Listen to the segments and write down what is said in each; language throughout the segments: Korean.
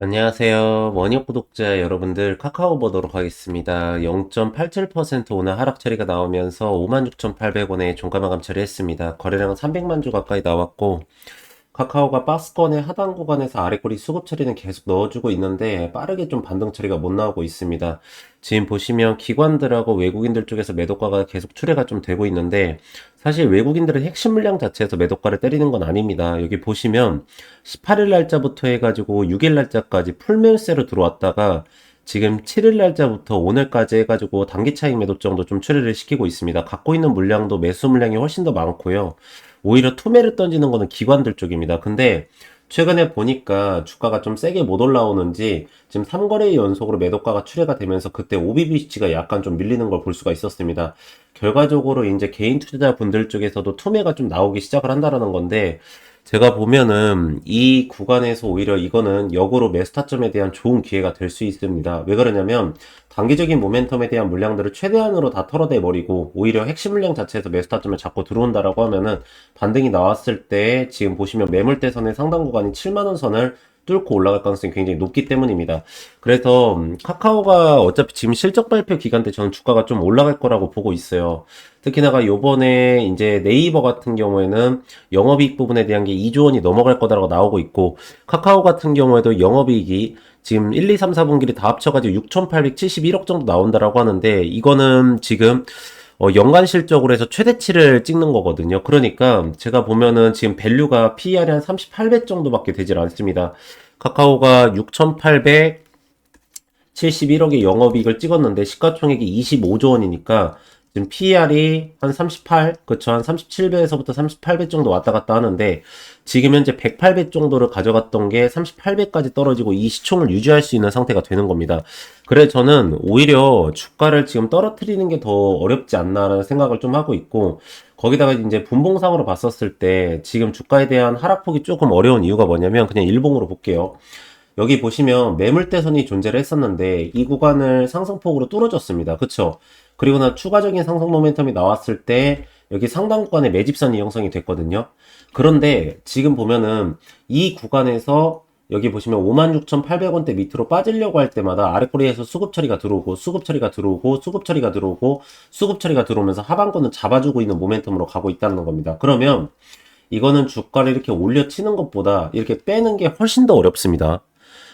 안녕하세요. 원역 구독자 여러분들 카카오 보도록 하겠습니다. 0.87% 오늘 하락 처리가 나오면서 56,800원에 종가 마감 처리했습니다. 거래량은 300만 주 가까이 나왔고 카카오가 박스권의 하단 구간에서 아래꼬리 수급 처리는 계속 넣어주고 있는데 빠르게 좀 반등 처리가 못 나오고 있습니다. 지금 보시면 기관들하고 외국인들 쪽에서 매도가가 계속 출회가 좀 되고 있는데 사실 외국인들은 핵심 물량 자체에서 매도가를 때리는 건 아닙니다. 여기 보시면 18일 날짜부터 해가지고 6일 날짜까지 풀매수세로 들어왔다가 지금 7일 날짜부터 오늘까지 해가지고 단기 차익 매도 정도 좀 출회를 시키고 있습니다. 갖고 있는 물량도 매수 물량이 훨씬 더 많고요. 오히려 투매를 던지는 거는 기관들 쪽입니다. 근데 최근에 보니까 주가가 좀 세게 못 올라오는지 지금 3거래 연속으로 매도가가 출회가 되면서 그때 OBBC가 약간 좀 밀리는 걸 볼 수가 있었습니다. 결과적으로 이제 개인 투자자분들 쪽에서도 투매가 좀 나오기 시작을 한다라는 건데 제가 보면은 이 구간에서 오히려 이거는 역으로 매수타점에 대한 좋은 기회가 될 수 있습니다. 왜 그러냐면 단기적인 모멘텀에 대한 물량들을 최대한으로 다 털어내 버리고 오히려 핵심 물량 자체에서 매수타점을 잡고 들어온다라고 하면은 반등이 나왔을 때 지금 보시면 매물대 선의 상당 구간이 7만 원 선을 뚫고 올라갈 가능성이 굉장히 높기 때문입니다. 그래서 음, 카카오가 어차피 지금 실적 발표 기간 때 저는 주가가 좀 올라갈 거라고 보고 있어요. 특히나가 요번에 이제 네이버 같은 경우에는 영업이익 부분에 대한 게 2조 원이 넘어갈 거다라고 나오고 있고 카카오 같은 경우에도 영업이익이 지금 1, 2, 3, 4분기를 다 합쳐가지고 6,871억 정도 나온다라고 하는데 이거는 지금 어, 연간 실적으로 해서 최대치를 찍는 거거든요. 그러니까 제가 보면은 지금 밸류가 PER이 한 38배 정도밖에 되질 않습니다. 카카오가 6,871억의 영업이익을 찍었는데 시가총액이 25조 원이니까 지금 PER이 한 38, 그쵸, 한 37배에서부터 38배 정도 왔다 갔다 하는데, 지금 현재 108배 정도를 가져갔던 게 38배까지 떨어지고 이 시총을 유지할 수 있는 상태가 되는 겁니다. 그래 저는 오히려 주가를 지금 떨어뜨리는 게 더 어렵지 않나라는 생각을 좀 하고 있고, 거기다가 이제 분봉상으로 봤었을 때 지금 주가에 대한 하락폭이 조금 어려운 이유가 뭐냐면 그냥 일봉으로 볼게요. 여기 보시면 매물대선이 존재를 했었는데 이 구간을 상승폭으로 뚫어줬습니다. 그쵸? 그리고 나 추가적인 상승 모멘텀이 나왔을 때 여기 상당 구간에 매집선이 형성이 됐거든요. 그런데 지금 보면은 이 구간에서 여기 보시면 56,800원대 밑으로 빠지려고 할 때마다 아래꼬리에서 수급 처리가 들어오고 수급 처리가 들어오고 수급 처리가 들어오고 수급 처리가 들어오면서 하반권은 잡아주고 있는 모멘텀으로 가고 있다는 겁니다. 그러면 이거는 주가를 이렇게 올려 치는 것보다 이렇게 빼는 게 훨씬 더 어렵습니다.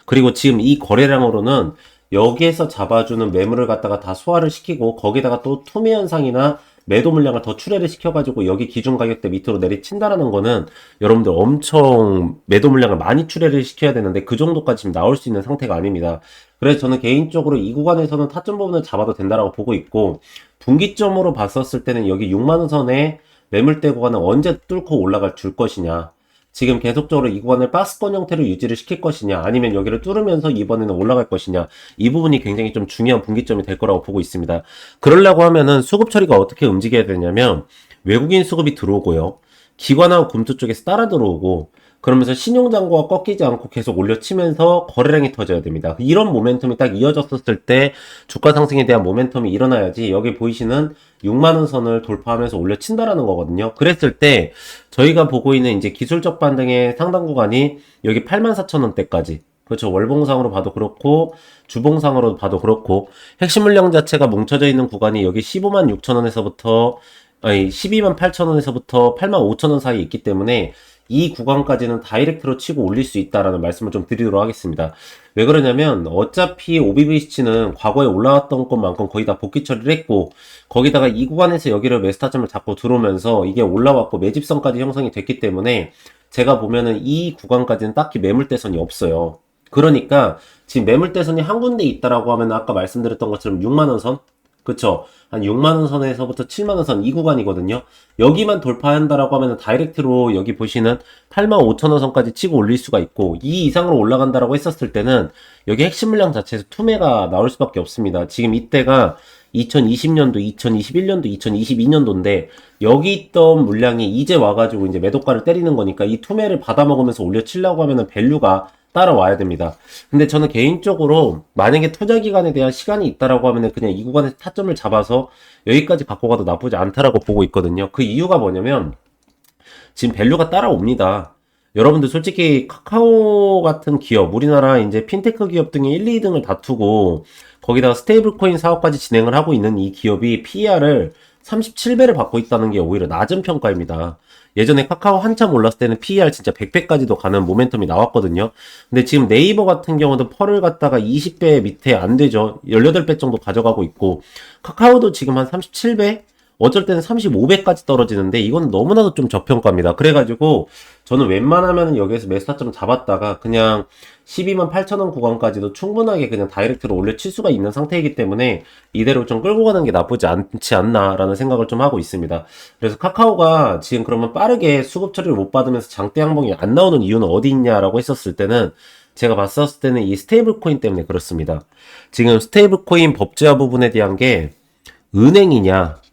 그리고 지금 이 거래량으로는 여기에서 잡아주는 매물을 갖다가 다 소화를 시키고 거기다가 또 투매 현상이나 매도 물량을 더 출회를 시켜가지고 여기 기준 가격대 밑으로 내리친다라는 거는 여러분들 엄청 매도 물량을 많이 출회를 시켜야 되는데 그 정도까지 지금 나올 수 있는 상태가 아닙니다. 그래서 저는 개인적으로 이 구간에서는 타점 부분을 잡아도 된다라고 보고 있고 분기점으로 봤었을 때는 여기 6만원 선에 매물대 구간은 언제 뚫고 올라갈 줄 것이냐 지금 계속적으로 이 구간을 박스권 형태로 유지를 시킬 것이냐 아니면 여기를 뚫으면서 이번에는 올라갈 것이냐 이 부분이 굉장히 좀 중요한 분기점이 될 거라고 보고 있습니다. 그러려고 하면은 수급 처리가 어떻게 움직여야 되냐면 외국인 수급이 들어오고요. 기관하고 금투 쪽에서 따라 들어오고 그러면서 신용장고가 꺾이지 않고 계속 올려치면서 거래량이 터져야 됩니다. 이런 모멘텀이 딱 이어졌었을 때 주가 상승에 대한 모멘텀이 일어나야지 여기 보이시는 6만원 선을 돌파하면서 올려친다라는 거거든요. 그랬을 때 저희가 보고 있는 이제 기술적 반등의 상당 구간이 여기 84,000원대까지 그렇죠. 월봉상으로 봐도 그렇고 주봉상으로 봐도 그렇고 핵심 물량 자체가 뭉쳐져 있는 구간이 여기 15만 6천 원에서부터 아니 12만 8천 원에서부터 8만 5천 원 사이에 있기 때문에 이 구간까지는 다이렉트로 치고 올릴 수 있다라는 말씀을 좀 드리도록 하겠습니다. 왜 그러냐면 어차피 OBBC는 과거에 올라왔던 것만큼 거의 다 복귀 처리를 했고 거기다가 이 구간에서 여기를 메스타점을 잡고 들어오면서 이게 올라왔고 매집선까지 형성이 됐기 때문에 제가 보면은 이 구간까지는 딱히 매물대선이 없어요. 그러니까 지금 매물대선이 한 군데 있다라고 하면 아까 말씀드렸던 것처럼 6만원 선 그쵸. 한 6만원 선에서부터 7만원 선 이 구간이거든요. 여기만 돌파한다라고 하면 다이렉트로 여기 보시는 8만 5천원 선까지 치고 올릴 수가 있고 이 이상으로 올라간다라고 했었을 때는 여기 핵심 물량 자체에서 투매가 나올 수밖에 없습니다. 지금 이때가 2020년도, 2021년도, 2022년도인데 여기 있던 물량이 이제 와가지고 이제 매도가를 때리는 거니까 이 투매를 받아먹으면서 올려치려고 하면은 밸류가 따라와야 됩니다. 근데 저는 개인적으로 만약에 투자 기간에 대한 시간이 있다라고 하면은 그냥 이 구간에서 타점을 잡아서 여기까지 갖고 가도 나쁘지 않다라고 보고 있거든요. 그 이유가 뭐냐면 지금 밸류가 따라옵니다. 여러분들 솔직히 카카오 같은 기업, 우리나라 이제 핀테크 기업 등의 1, 2등을 다투고 거기다가 스테이블 코인 사업까지 진행을 하고 있는 이 기업이 PER을 37배를 받고 있다는 게 오히려 낮은 평가입니다. 예전에 카카오 한참 올랐을 때는 PER 진짜 100배까지도 가는 모멘텀이 나왔거든요. 근데 지금 네이버 같은 경우도 펄을 갖다가 20배 밑에 안 되죠. 18배 정도 가져가고 있고 카카오도 지금 한 37배? 어쩔 때는 35배까지 떨어지는데 이건 너무나도 좀 저평가입니다. 그래가지고 저는 웬만하면 여기에서 매수타점 잡았다가 그냥 12만 8천원 구간까지도 충분하게 그냥 다이렉트로 올려칠 수가 있는 상태이기 때문에 이대로 좀 끌고 가는 게 나쁘지 않지 않나라는 생각을 좀 하고 있습니다. 그래서 카카오가 지금 그러면 빠르게 수급 처리를 못 받으면서 장대 항봉이 안 나오는 이유는 어디 있냐라고 했었을 때는 제가 봤었을 때는 이 스테이블 코인 때문에 그렇습니다. 지금 스테이블 코인 법제화 부분에 대한 게 은행이냐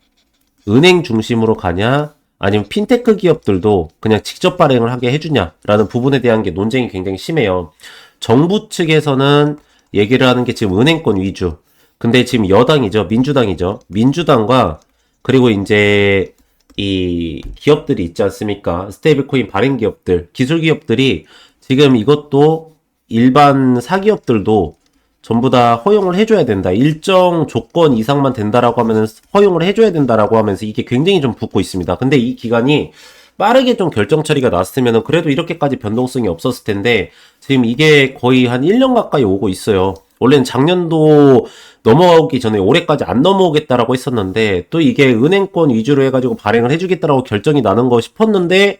은행 중심으로 가냐 아니면 핀테크 기업들도 그냥 직접 발행을 하게 해주냐라는 부분에 대한 게 논쟁이 굉장히 심해요. 정부 측에서는 얘기를 하는 게 지금 은행권 위주. 근데 지금 여당이죠. 민주당이죠. 민주당과 그리고 이제 이 기업들이 있지 않습니까? 스테이블 코인 발행 기업들, 기술 기업들이 지금 이것도 일반 사기업들도 전부 다 허용을 해줘야 된다. 일정 조건 이상만 된다라고 하면 허용을 해줘야 된다라고 하면서 이게 굉장히 좀 붙고 있습니다. 근데 이 기간이 빠르게 좀 결정 처리가 났으면 그래도 이렇게까지 변동성이 없었을 텐데 지금 이게 거의 한 1년 가까이 오고 있어요. 원래는 작년도 넘어오기 전에 올해까지 안 넘어오겠다라고 했었는데 또 이게 은행권 위주로 해가지고 발행을 해주겠다라고 결정이 나는 거 싶었는데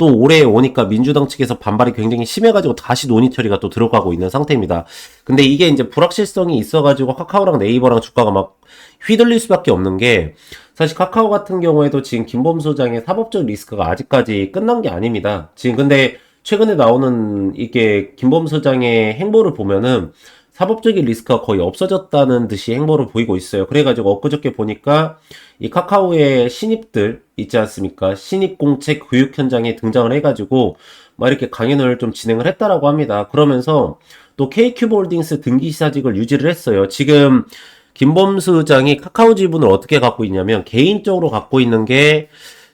또 올해 오니까 민주당 측에서 반발이 굉장히 심해가지고 다시 논의 처리가 또 들어가고 있는 상태입니다. 근데 이게 이제 불확실성이 있어가지고 카카오랑 네이버랑 주가가 막 휘둘릴 수밖에 없는 게 사실 카카오 같은 경우에도 지금 김범수 소장의 사법적 리스크가 아직까지 끝난 게 아닙니다. 지금 근데 최근에 나오는 이게 김범수 소장의 행보를 보면은 사법적인 리스크가 거의 없어졌다는 듯이 행보를 보이고 있어요. 그래가지고 엊그저께 보니까 이 카카오의 신입들 있지 않습니까? 신입 공책 교육 현장에 등장을 해가지고 막 이렇게 강연을 좀 진행을 했다라고 합니다. 그러면서 또 KQ 홀딩스 등기 시사직을 유지를 했어요. 지금 김범수 의장이 카카오 지분을 어떻게 갖고 있냐면 개인적으로 갖고 있는 게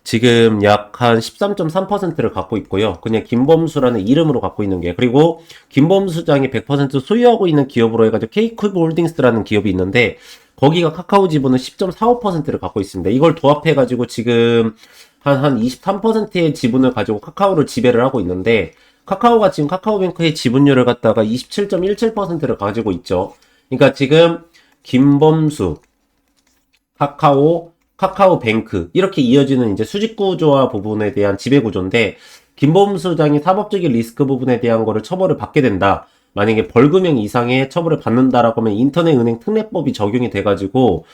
지금 약 한 13.3%를 갖고 있고요. 그냥 김범수라는 이름으로 갖고 있는 게 그리고 김범수장이 100% 소유하고 있는 기업으로 해가지고 케이크브 홀딩스라는 기업이 있는데 거기가 카카오 지분은 10.45%를 갖고 있습니다. 이걸 도합해가지고 지금 한, 한 23%의 지분을 가지고 카카오를 지배를 하고 있는데 카카오가 지금 카카오뱅크의 지분율을 갖다가 27.17%를 가지고 있죠. 그러니까 지금 김범수, 카카오, 카카오뱅크 이렇게 이어지는 이제 수직 구조화 부분에 대한 지배 구조인데 김범수 장이 사법적인 리스크 부분에 대한 거를 처벌을 받게 된다. 만약에 벌금형 이상의 처벌을 받는다라고 하면 인터넷 은행 특례법이 적용이 돼가지고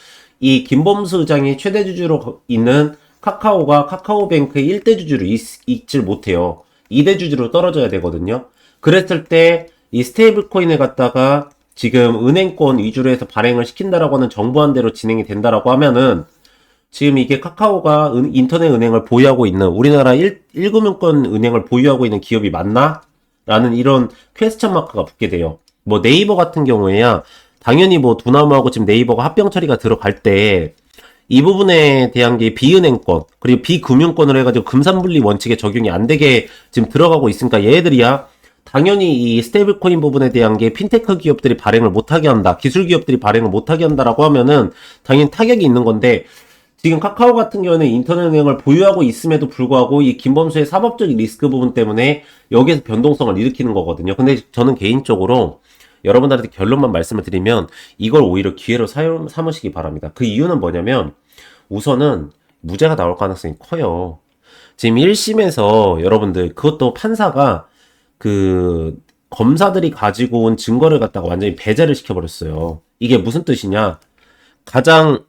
이 김범수 의장이 최대 주주로 있는 카카오가 카카오뱅크의 1대 주주로 있, 있질 못해요. 2대 주주로 떨어져야 되거든요. 그랬을 때 이 스테이블 코인을 갖다가 지금 은행권 위주로 해서 발행을 시킨다라고 하는 정부한 대로 진행이 된다라고 하면은 지금 이게 카카오가 은, 인터넷 은행을 보유하고 있는 우리나라 1, 1금융권 은행을 보유하고 있는 기업이 맞나? 라는 이런 퀘스천 마크가 붙게 돼요. 뭐 네이버 같은 경우에야 당연히 뭐 두나무하고 지금 네이버가 합병 처리가 들어갈 때 이 부분에 대한 게 비은행권 그리고 비금융권으로 해가지고 금산분리 원칙에 적용이 안 되게 지금 들어가고 있으니까 얘들이야 당연히 이 스테이블 코인 부분에 대한 게 핀테크 기업들이 발행을 못하게 한다 기술 기업들이 발행을 못하게 한다라고 하면은 당연히 타격이 있는 건데 지금 카카오 같은 경우는 인터넷 은행을 보유하고 있음에도 불구하고 이 김범수의 사법적인 리스크 부분 때문에 여기에서 변동성을 일으키는 거거든요. 근데 저는 개인적으로 여러분들한테 결론만 말씀을 드리면 이걸 오히려 기회로 삼으시기 바랍니다. 그 이유는 뭐냐면 우선은 무죄가 나올 가능성이 커요. 지금 1심에서 여러분들 그것도 판사가 그 검사들이 가지고 온 증거를 갖다가 완전히 배제를 시켜버렸어요. 이게 무슨 뜻이냐? 가장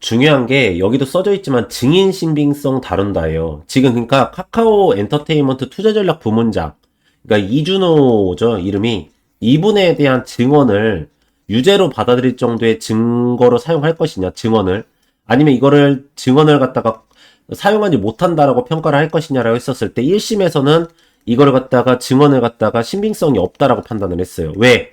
중요한 게 여기도 써져 있지만 증인 신빙성 다룬다예요. 지금 그러니까 카카오 엔터테인먼트 투자 전략 부문장 그러니까 이준호죠 이름이 이분에 대한 증언을 유죄로 받아들일 정도의 증거로 사용할 것이냐 증언을 아니면 이거를 증언을 갖다가 사용하지 못한다라고 평가를 할 것이냐라고 했었을 때 1심에서는 이거를 갖다가 증언을 갖다가 신빙성이 없다라고 판단을 했어요. 왜?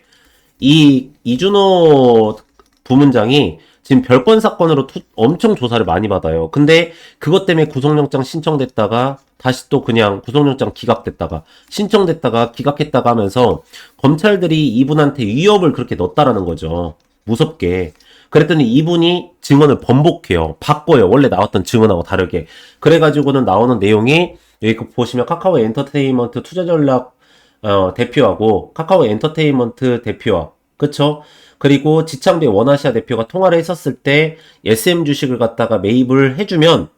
이 이준호 부문장이 지금 별건 사건으로 투- 엄청 조사를 많이 받아요. 근데 그것 때문에 구속영장 신청됐다가 다시 또 그냥 구속영장 기각됐다가 신청됐다가 기각했다가 하면서 검찰들이 이분한테 위협을 그렇게 넣었다라는 거죠. 무섭게. 그랬더니 이분이 증언을 번복해요. 바꿔요. 원래 나왔던 증언하고 다르게. 그래가지고는 나오는 내용이 여기 그 보시면 카카오 엔터테인먼트 투자 전략 어, 대표하고 카카오 엔터테인먼트 대표와 그쵸? 그리고 지창배 원아시아 대표가 통화를 했었을 때 SM 주식을 갖다가 매입을 해주면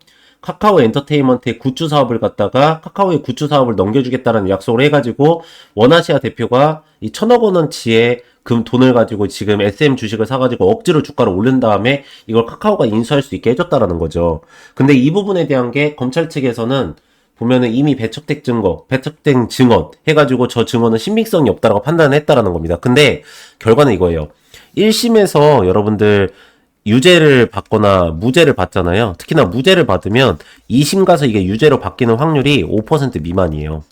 카카오 엔터테인먼트의 굿즈 사업을 갖다가 카카오의 굿즈 사업을 넘겨주겠다는 약속을 해가지고 원아시아 대표가 이 천억 원어치의 금 돈을 가지고 지금 SM 주식을 사가지고 억지로 주가를 올린 다음에 이걸 카카오가 인수할 수 있게 해줬다라는 거죠. 근데 이 부분에 대한 게 검찰 측에서는 보면은 이미 배척된 증거, 배척된 증언 해가지고 저 증언은 신빙성이 없다라고 판단했다라는 겁니다. 근데 결과는 이거예요. 1심에서 여러분들 유죄를 받거나 무죄를 받잖아요. 특히나 무죄를 받으면 2심 가서 이게 유죄로 바뀌는 확률이 5% 미만이에요.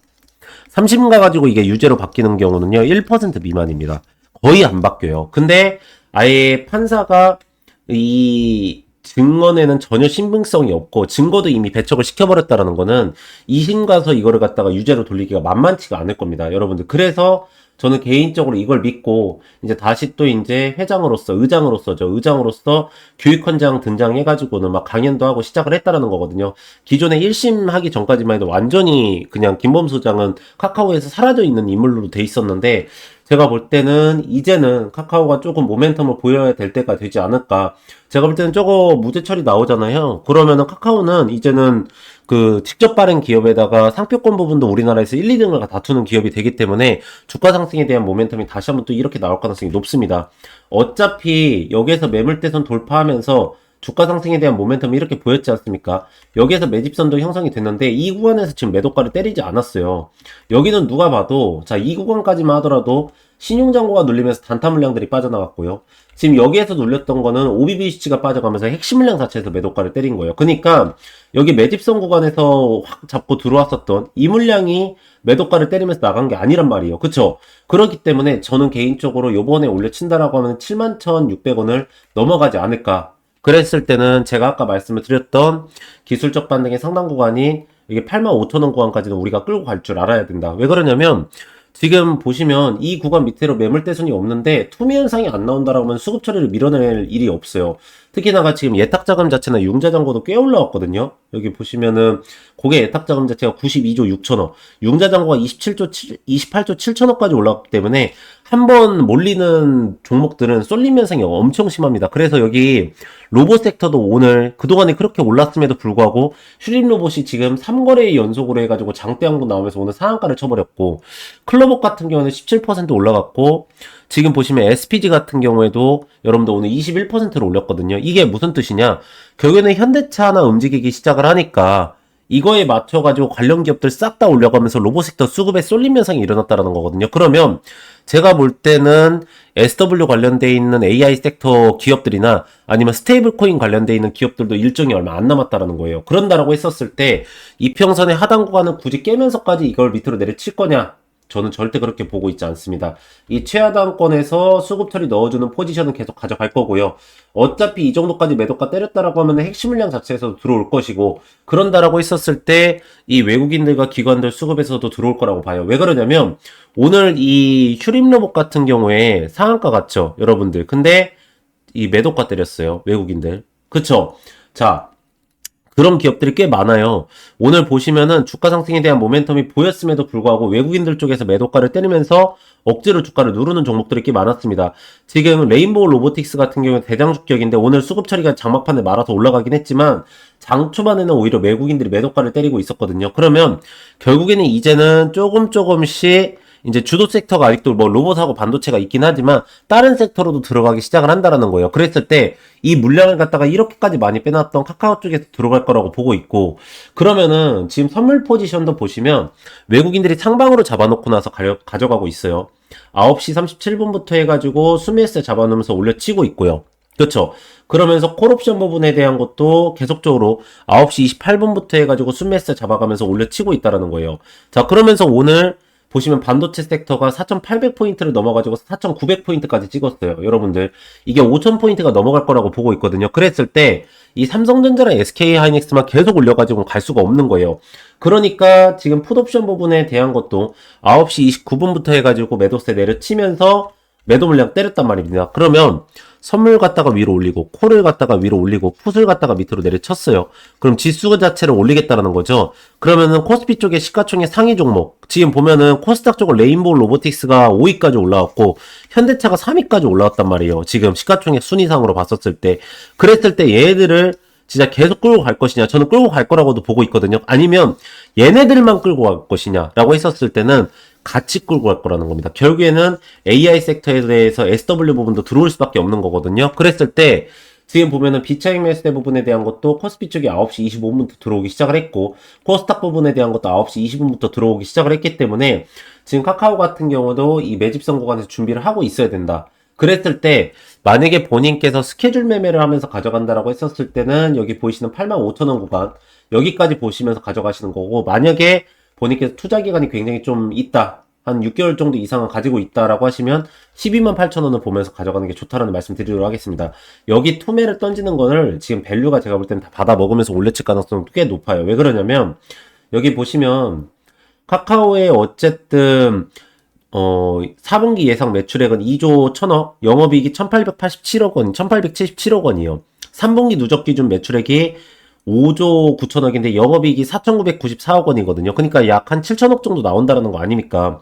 3심 가가지고 이게 유죄로 바뀌는 경우는요, 1% 미만입니다. 거의 안 바뀌어요. 근데 아예 판사가 이 증언에는 전혀 신빙성이 없고 증거도 이미 배척을 시켜버렸다라는 거는 2심 가서 이거를 갖다가 유죄로 돌리기가 만만치가 않을 겁니다. 여러분들. 그래서 저는 개인적으로 이걸 믿고 이제 다시 또 이제 회장으로서 의장으로서죠 의장으로서 교육헌장 등장해가지고는 막 강연도 하고 시작을 했다라는 거거든요. 기존에 1심 하기 전까지만 해도 완전히 그냥 김범 소장은 카카오에서 사라져 있는 인물로 돼 있었는데 제가 볼 때는 이제는 카카오가 조금 모멘텀을 보여야 될 때가 되지 않을까. 제가 볼 때는 저거 무죄 처리 나오잖아요. 그러면은 카카오는 이제는 그 직접 발행 기업에다가 상표권 부분도 우리나라에서 1, 2등을 다투는 기업이 되기 때문에 주가 상승에 대한 모멘텀이 다시 한번 또 이렇게 나올 가능성이 높습니다. 어차피 여기에서 매물대선 돌파하면서 주가 상승에 대한 모멘텀이 이렇게 보였지 않습니까? 여기에서 매집선도 형성이 됐는데 이 구간에서 지금 매도가를 때리지 않았어요. 여기는 누가 봐도 자 이 구간까지만 하더라도 신용장고가 눌리면서 단타 물량들이 빠져나갔고요. 지금 여기에서 눌렸던 거는 OBBC가 빠져가면서 핵심 물량 자체에서 매도가를 때린 거예요. 그러니까 여기 매집선 구간에서 확 잡고 들어왔었던 이 물량이 매도가를 때리면서 나간 게 아니란 말이에요. 그쵸? 그렇기 때문에 저는 개인적으로 요번에 올려친다라고 하면 71,600원을 넘어가지 않을까. 그랬을 때는 제가 아까 말씀을 드렸던 기술적 반등의 상당 구간이 이게 85,000원 구간까지는 우리가 끌고 갈 줄 알아야 된다. 왜 그러냐면 지금 보시면 이 구간 밑으로 매물대순이 없는데 투미 현상이 안 나온다라고 하면 수급 처리를 밀어낼 일이 없어요. 특히나가 지금 예탁자금 자체나 융자잔고도 꽤 올라왔거든요. 여기 보시면은 고개 예탁자금 자체가 92조 6천억, 융자잔고가 27조 7, 28조 7천억까지 올라왔기 때문에 한 번 몰리는 종목들은 쏠림 현상이 엄청 심합니다. 그래서 여기 로봇 섹터도 오늘 그동안에 그렇게 올랐음에도 불구하고 슈림 로봇이 지금 3거래 연속으로 해가지고 장대 한번 나오면서 오늘 상한가를 쳐버렸고 클로버 같은 경우는 17% 올라갔고 지금 보시면 SPG 같은 경우에도 여러분들 오늘 21%를 올렸거든요. 이게 무슨 뜻이냐? 결국에는 현대차나 움직이기 시작을 하니까 이거에 맞춰가지고 관련 기업들 싹 다 올려가면서 로봇 섹터 수급에 쏠림 현상이 일어났다는 거거든요. 그러면 제가 볼 때는 SW 관련돼 있는 AI 섹터 기업들이나 아니면 스테이블 코인 관련돼 있는 기업들도 일정이 얼마 안 남았다라는 거예요. 그런다라고 했었을 때 이평선의 하단 구간은 굳이 깨면서까지 이걸 밑으로 내려칠 거냐? 저는 절대 그렇게 보고 있지 않습니다. 이 최하단권에서 수급 처리 넣어주는 포지션은 계속 가져갈 거고요. 어차피 이 정도까지 매도가 때렸다라고 하면 핵심 물량 자체에서도 들어올 것이고, 그런다라고 했었을 때 이 외국인들과 기관들 수급에서도 들어올 거라고 봐요. 왜 그러냐면 오늘 이 휴림 로봇 같은 경우에 상한가 같죠, 여러분들. 근데 이 매도가 때렸어요, 외국인들. 그쵸? 자, 그런 기업들이 꽤 많아요. 오늘 보시면은 주가 상승에 대한 모멘텀이 보였음에도 불구하고 외국인들 쪽에서 매도가를 때리면서 억지로 주가를 누르는 종목들이 꽤 많았습니다. 지금 레인보우 로보틱스 같은 경우는 대장주격인데 오늘 수급 처리가 장막판에 말아서 올라가긴 했지만 장 초반에는 오히려 외국인들이 매도가를 때리고 있었거든요. 그러면 결국에는 이제는 조금 조금씩 이제 주도 섹터가 아직도 뭐 로봇하고 반도체가 있긴 하지만 다른 섹터로도 들어가기 시작을 한다라는 거예요. 그랬을 때 이 물량을 갖다가 이렇게까지 많이 빼놨던 카카오 쪽에서 들어갈 거라고 보고 있고 그러면은 지금 선물 포지션도 보시면 외국인들이 상방으로 잡아놓고 나서 가져가고 있어요. 9시 37분부터 해가지고 수미에스 잡아놓으면서 올려치고 있고요. 그렇죠. 그러면서 콜옵션 부분에 대한 것도 계속적으로 9시 28분부터 해가지고 수미에스 잡아가면서 올려치고 있다라는 거예요. 자, 그러면서 오늘 보시면 반도체 섹터가 4,800포인트를 넘어가지고 4,900포인트까지 찍었어요. 여러분들. 이게 5,000포인트가 넘어갈 거라고 보고 있거든요. 그랬을 때, 이 삼성전자랑 SK 하이닉스만 계속 올려가지고 갈 수가 없는 거예요. 그러니까 지금 풋옵션 부분에 대한 것도 9시 29분부터 해가지고 매도세 내려치면서 매도 물량 때렸단 말입니다. 그러면 선물 갖다가 위로 올리고 콜을 갖다가 위로 올리고 풋을 갖다가 밑으로 내려쳤어요. 그럼 지수 자체를 올리겠다라는 거죠. 그러면은 코스피 쪽에 시가총액 상위 종목 지금 보면은 코스닥 쪽은 레인보우 로보틱스가 5위까지 올라왔고 현대차가 3위까지 올라왔단 말이에요. 지금 시가총액 순위상으로 봤었을 때 그랬을 때 얘들을 진짜 계속 끌고 갈 것이냐 저는 끌고 갈 거라고도 보고 있거든요. 아니면 얘네들만 끌고 갈 것이냐라고 했었을 때는 같이 끌고 갈 거라는 겁니다. 결국에는 AI 섹터에 대해서 SW 부분도 들어올 수밖에 없는 거거든요. 그랬을 때 지금 보면은 비차익 매수대 부분에 대한 것도 코스피 쪽이 9시 25분부터 들어오기 시작을 했고 코스닥 부분에 대한 것도 9시 20분부터 들어오기 시작을 했기 때문에 지금 카카오 같은 경우도 이 매집선 구간에서 준비를 하고 있어야 된다. 그랬을 때 만약에 본인께서 스케줄 매매를 하면서 가져간다라고 했었을 때는 여기 보이시는 85,000원 구간 여기까지 보시면서 가져가시는 거고 만약에 본인께서 투자 기간이 굉장히 좀 있다. 한 6개월 정도 이상은 가지고 있다라고 하시면 12만 8천 원을 보면서 가져가는 게 좋다라는 말씀 드리도록 하겠습니다. 여기 투매를 던지는 거를 지금 밸류가 제가 볼 때는 다 받아 먹으면서 올려칠 가능성이 꽤 높아요. 왜 그러냐면 여기 보시면 카카오의 어쨌든 어 4분기 예상 매출액은 2조 1000억, 영업이익이 1887억 원, 1877억 원이요. 3분기 누적 기준 매출액이 5조 9천억인데 영업이익이 4,994억 원이거든요. 그러니까 약 한 7천억 정도 나온다는 거 아닙니까?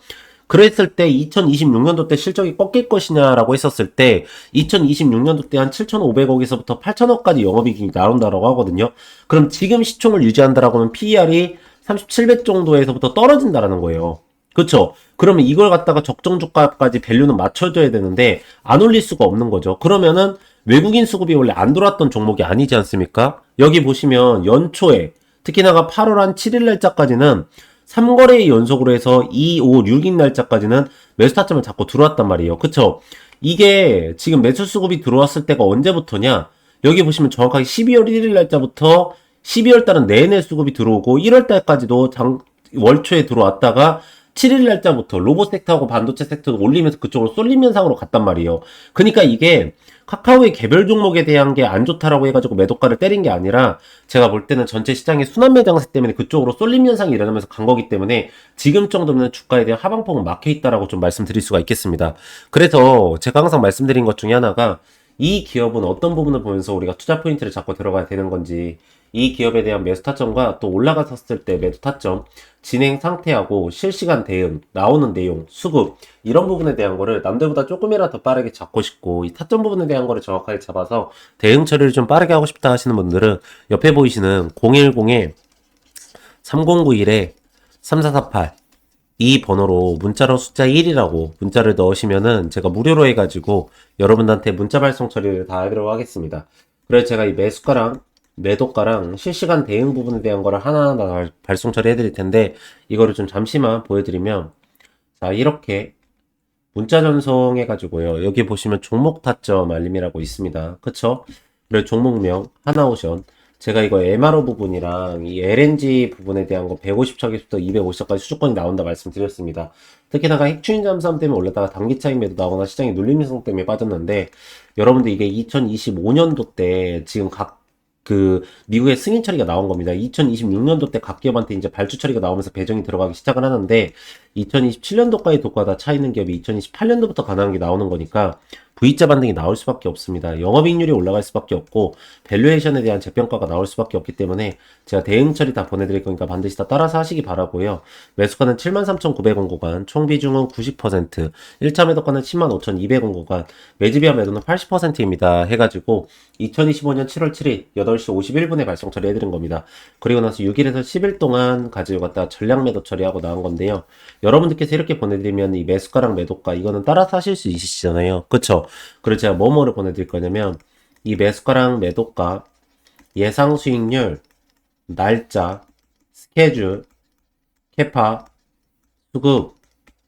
그랬을 때 2026년도 때 실적이 꺾일 것이냐라고 했었을 때 2026년도 때 한 7,500억에서부터 8천억까지 영업이익이 나온다라고 하거든요. 그럼 지금 시총을 유지한다라고 하면 PER이 37배 정도에서부터 떨어진다라는 거예요. 그렇죠? 그러면 이걸 갖다가 적정 주가까지 밸류는 맞춰줘야 되는데 안 올릴 수가 없는 거죠. 그러면은 외국인 수급이 원래 안 들어왔던 종목이 아니지 않습니까? 여기 보시면 연초에 특히나가 8월 한 7일 날짜까지는 3거래 연속으로 해서 2, 5, 6일 날짜까지는 매수 타점을 잡고 들어왔단 말이에요. 그쵸? 이게 지금 매수 수급이 들어왔을 때가 언제부터냐? 여기 보시면 정확하게 12월 1일 날짜부터 12월 달은 내내 수급이 들어오고 1월 달까지도 장, 월초에 들어왔다가 7일 날짜부터 로봇 섹터하고 반도체 섹터도 올리면서 그쪽으로 쏠림 현상으로 갔단 말이에요. 그러니까 이게 카카오의 개별 종목에 대한 게 안 좋다라고 해가지고 매도가를 때린 게 아니라 제가 볼 때는 전체 시장의 순환 매장세 때문에 그쪽으로 쏠림 현상이 일어나면서 간 거기 때문에 지금 정도면 주가에 대한 하방폭은 막혀 있다라고 좀 말씀드릴 수가 있겠습니다. 그래서 제가 항상 말씀드린 것 중에 하나가 이 기업은 어떤 부분을 보면서 우리가 투자 포인트를 잡고 들어가야 되는 건지 이 기업에 대한 매수 타점과 또 올라갔었을 때 매도 타점, 진행 상태하고 실시간 대응, 나오는 내용, 수급 이런 부분에 대한 거를 남들보다 조금이라도 더 빠르게 잡고 싶고 이 타점 부분에 대한 거를 정확하게 잡아서 대응 처리를 좀 빠르게 하고 싶다 하시는 분들은 옆에 보이시는 010에 3091에 3448 이 번호로 문자로 숫자 1이라고 문자를 넣으시면은 제가 무료로 해가지고 여러분들한테 문자 발송 처리를 다 하도록 하겠습니다. 그래서 제가 이 매수가랑 매도가랑 실시간 대응 부분에 대한 거를 하나하나 발송 처리해 드릴 텐데 이거를 좀 잠시만 보여드리면 자 이렇게 문자 전송해 가지고요. 여기 보시면 종목 타점 알림이라고 있습니다. 그쵸? 그리고 종목명 하나오션. 제가 이거 MRO 부분이랑 이 LNG 부분에 대한 거 150척에서부터 250척까지 수주권이 나온다 말씀드렸습니다. 특히나가 핵추인 잠수함 때문에 올랐다가 단기 차익 매도 나거나 시장이 눌림 현상 때문에 빠졌는데 여러분들 이게 2025년도 때 지금 각 그 미국의 승인 처리가 나온 겁니다. 2026년도 때 각 기업한테 이제 발주 처리가 나오면서 배정이 들어가기 시작을 하는데 2027년도까지 독과다 차 있는 기업이 2028년도부터 가능한 게 나오는 거니까 V자 반등이 나올 수밖에 없습니다. 영업이익률이 올라갈 수밖에 없고 밸류에이션에 대한 재평가가 나올 수밖에 없기 때문에 제가 대응 처리 다 보내드릴 거니까 반드시 다 따라서 하시기 바라고요. 매수가는 73,900원 구간, 총 비중은 90%, 1차 매도가는 105,200원 구간, 매집이와 매도는 80%입니다. 해가지고 2025년 7월 7일 8시 51분에 발송 처리해드린 겁니다. 그리고 나서 6일에서 10일 동안 가지고 갔다 전량 매도 처리하고 나온 건데요. 여러분들께서 이렇게 보내드리면 이 매수가랑 매도가 이거는 따라서 하실 수 있으시잖아요. 그쵸? 그리고 제가 뭐뭐를 보내드릴 거냐면 이 매수가랑 매도가 예상 수익률 날짜 스케줄 캐파 수급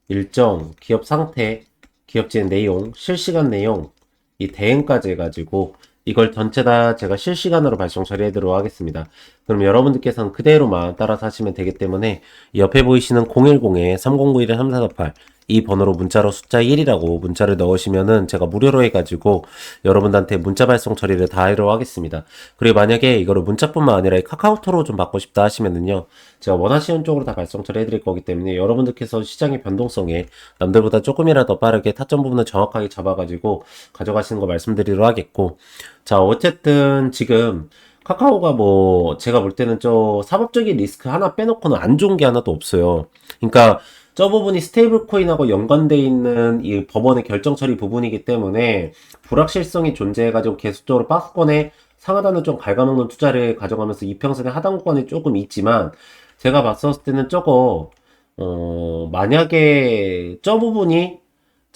일정 기업 상태 기업진 내용 실시간 내용 이 대응까지 해가지고 이걸 전체 다 제가 실시간으로 발송 처리해드리도록 하겠습니다. 그럼 여러분들께서는 그대로만 따라서 하시면 되기 때문에 옆에 보이시는 010-3091-3448 이 번호로 문자로 숫자 1이라고 문자를 넣으시면은 제가 무료로 해가지고 여러분들한테 문자 발송 처리를 다 하도록 하겠습니다. 그리고 만약에 이거를 문자뿐만 아니라 카카오톡으로 좀 받고 싶다 하시면은요. 제가 원하시는 쪽으로 다 발송 처리해드릴 거기 때문에 여러분들께서 시장의 변동성에 남들보다 조금이라도 빠르게 타점 부분을 정확하게 잡아가지고 가져가시는 거 말씀드리도록 하겠고 자 어쨌든 지금 카카오가 뭐 제가 볼 때는 저 사법적인 리스크 하나 빼놓고는 안 좋은 게 하나도 없어요. 그러니까 저 부분이 스테이블 코인하고 연관돼 있는 이 법원의 결정 처리 부분이기 때문에 불확실성이 존재해가지고 계속적으로 박스권에 상하단을 좀 갉아먹는 투자를 가져가면서 이평선의 하단권이 조금 있지만 제가 봤었을 때는 저거 어 만약에 저 부분이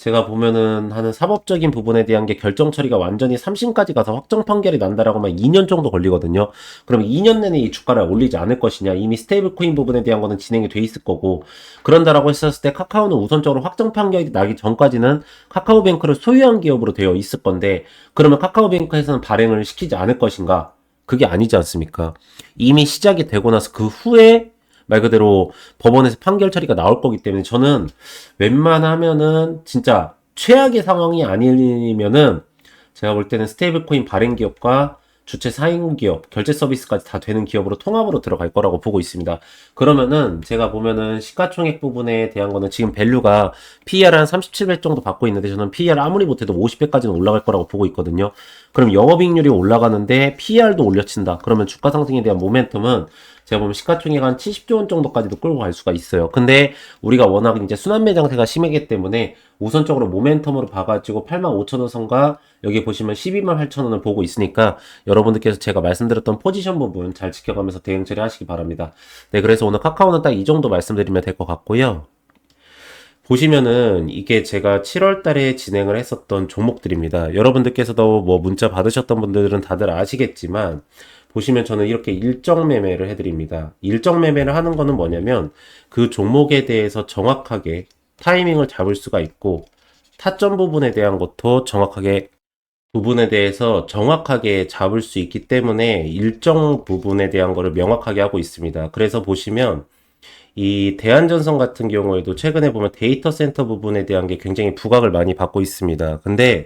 제가 보면은 하는 사법적인 부분에 대한 게 결정 처리가 완전히 3심까지 가서 확정 판결이 난다라고 하면 2년 정도 걸리거든요. 그럼 2년 내내 이 주가를 올리지 않을 것이냐. 이미 스테이블 코인 부분에 대한 거는 진행이 돼 있을 거고. 그런다라고 했었을 때 카카오는 우선적으로 확정 판결이 나기 전까지는 카카오뱅크를 소유한 기업으로 되어 있을 건데 그러면 카카오뱅크에서는 발행을 시키지 않을 것인가? 그게 아니지 않습니까? 이미 시작이 되고 나서 그 후에 말 그대로 법원에서 판결 처리가 나올 거기 때문에 저는 웬만하면은 진짜 최악의 상황이 아니면은 제가 볼 때는 스테이블 코인 발행 기업과 주체 사인 기업, 결제 서비스까지 다 되는 기업으로 통합으로 들어갈 거라고 보고 있습니다. 그러면은 제가 보면은 시가총액 부분에 대한 거는 지금 밸류가 PER 한 37배 정도 받고 있는데 저는 PER 아무리 못해도 50배까지는 올라갈 거라고 보고 있거든요. 그럼 영업이익률이 올라가는데 PER도 올려친다. 그러면 주가 상승에 대한 모멘텀은 제가 보면 시가총액 한 70조 원 정도까지도 끌고 갈 수가 있어요. 근데 우리가 워낙 이제 순환매 장세가 심하기 때문에 우선적으로 모멘텀으로 봐가지고 8만 5천 원 선과 여기 보시면 12만 8천 원을 보고 있으니까 여러분들께서 제가 말씀드렸던 포지션 부분 잘 지켜가면서 대응 처리하시기 바랍니다. 네, 그래서 오늘 카카오는 딱 이 정도 말씀드리면 될 것 같고요. 보시면은 이게 제가 7월 달에 진행을 했었던 종목들입니다. 여러분들께서도 뭐 문자 받으셨던 분들은 다들 아시겠지만 보시면 저는 이렇게 일정 매매를 해드립니다. 일정 매매를 하는 거는 뭐냐면 그 종목에 대해서 정확하게 타이밍을 잡을 수가 있고 타점 부분에 대한 것도 정확하게 부분에 대해서 정확하게 잡을 수 있기 때문에 일정 부분에 대한 거를 명확하게 하고 있습니다. 그래서 보시면 이 대한전선 같은 경우에도 최근에 보면 데이터 센터 부분에 대한 게 굉장히 부각을 많이 받고 있습니다. 근데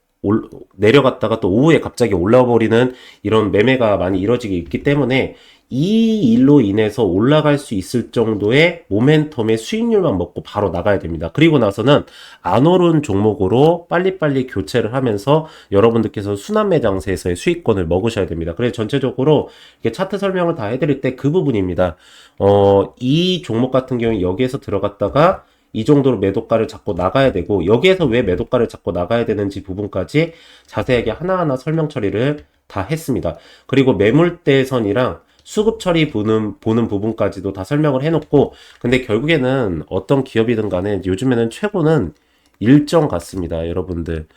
올- 내려갔다가 또 오후에 갑자기 올라와 버리는 이런 매매가 많이 이뤄지고 있기 때문에 이 일로 인해서 올라갈 수 있을 정도의 모멘텀의 수익률만 먹고 바로 나가야 됩니다. 그리고 나서는 안 오른 종목으로 빨리빨리 교체를 하면서 여러분들께서 순환 매 장세에서의 수익권을 먹으셔야 됩니다. 그래서 전체적으로 이렇게 차트 설명을 다 해드릴 때 그 부분입니다. 어, 이 종목 같은 경우에 여기에서 들어갔다가 이 정도로 매도가를 잡고 나가야 되고 여기에서 왜 매도가를 잡고 나가야 되는지 부분까지 자세하게 하나하나 설명 처리를 다 했습니다. 그리고 매물대선이랑 수급 처리 보는, 보는 부분까지도 다 설명을 해놓고 근데 결국에는 어떤 기업이든 간에 요즘에는 최고는 일정 같습니다. 여러분들.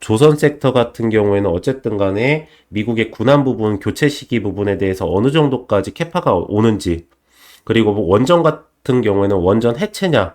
조선 섹터 같은 경우에는 어쨌든 간에 미국의 군함 부분, 교체 시기 부분에 대해서 어느 정도까지 캐파가 오는지 그리고 뭐 원전 같은 경우에는 원전 해체냐,